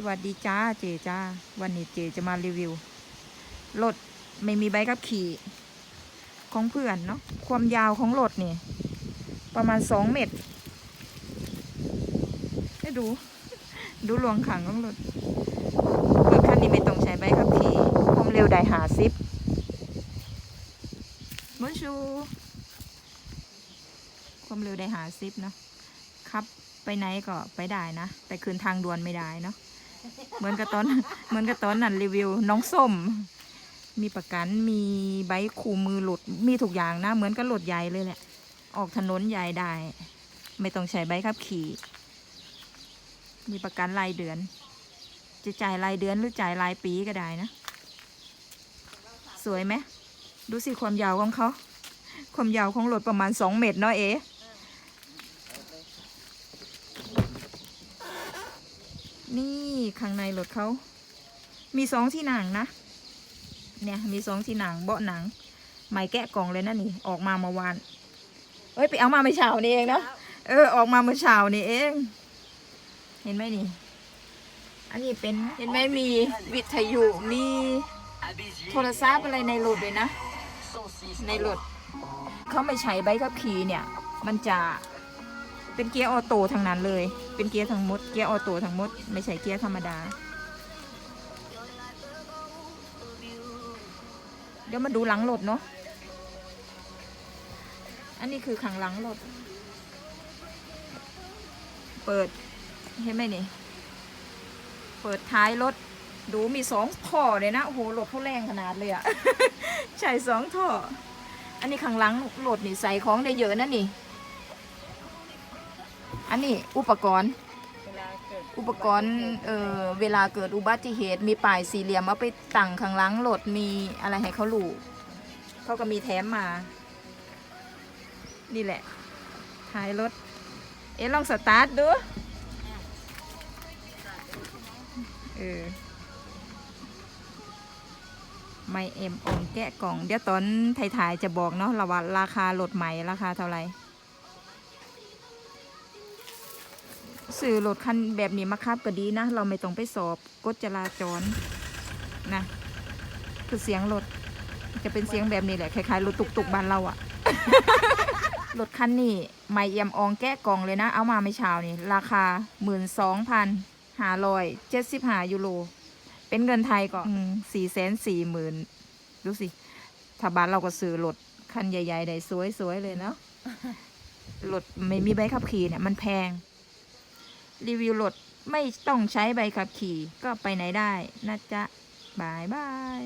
สวัสดีจ้าเจจ้า วันนี้เจจะมารีวิวรถไม่มีใบขับขี่ ของเพื่อนเนาะความยาวของรถนี่ ประมาณสองเมตรให้ดู ดูหลวงขังของรถรถคันนี้ไม่ต้องใช้ใบขับขี่ความเร็วได้หาซิปบนชูความเร็วได้หาซิปเนาะขับไปไหนก็ไปได้นะ แต่คืนทางด่วนไม่ได้เนาะ เหมือนกับตอนเหมือนกับตอนนั้นรีวิว น้องส้ม มีประกันมีใบคู่มือหลุดมีทุกอย่างนะ เหมือนกับรถใหญ่เลยแหละออกถนนใหญ่ได้ ไม่ต้องใช้ใบขับขี่ มีประกันรายเดือน จะจ่ายรายเดือนหรือจ่ายรายปีก็ได้นะ สวยไหมดูสิความยาวของเขา ความยาวของรถประมาณสองเมตรเนาะเอ๋ นี่ข้างในรถเขา มีสองที่หนังนะ เนี่ยมีสองที่หนังเบาะหนังไหม่แกะกล่องเลยนะนี่ ออกมาเมื่อวาน เอ้ยไปเอามาเมื่อเช้านี่เองนะเออออกมาเมื่อเช้านี่เอง เห็นไหมนี่ อันนี้เป็นเห็นไหมมีวิทยุมีโทรศัพท์อะไรในรถเลยนะ ในรถเขาไม่ใช้ใบขับขี่เนี่ย มันจะ เป็นเกียร์ออโต้ทั้งนั้นเลย เป็นเกียร์ทั้งหมด เกียร์ออโต้ทั้งหมด ไม่ใช่เกียร์ธรรมดา เดี๋ยวมาดูหลังรถเนาะ อันนี้คือขังหลังรถ เปิดเห็นไหมนี่ เปิดท้ายรถ ดูมีสองท่อเลยนะ โอ้โหรถเขาแรงขนาดเลยอะใช่สองท่อ อันนี้ข้างหลังรถนี่ใส่ของได้เยอะนะนี่ อันนี้อุปกรณ์ อุปกรณ์เอ่อเวลาเกิดอุบัติเหตุมีป้ายสี่เหลี่ยมเอาไปตั้งข้างหลังรถมีอะไรให้เขารู้เขาก็มีแถมมา นี่แหละท้ายรถ เอ๊ะลองสตาร์ทดู เออไม่เอ็มองแกะกล่อง เดี๋ยวตอนถ่ายๆจะบอกเนาะระว่าราคารถใหม่ราคาเท่าไหร่ ซื้อรถคันแบบนี้มาครับก็ดีนะ เราไม่ต้องไปสอบกฎจราจรนะคือเสียงรถจะเป็นเสียงแบบนี้แหละคล้ายๆรถตุกๆบ้านเราอะรถคันนี้ไม่เอี่ยมอองแกะกล่องเลยนะ เอามาไม่เช้านี่ ราคาหมื่นสองพันห้าร้อยเจ็ดสิบห้ายูโรเป็นเงินไทยก็สี่แสนสี่หมื่นดูสิถ้าบ้านเราก็ซื้อรถคันใหญ่ ๆ ได้สวย ๆ เลยเนาะรถไม่มีใบขับขี่เนี่ย มันแพง รีวิวรถไม่ต้องใช้ใบขับขี่ก็ไปไหนได้นะจ๊ะบายบาย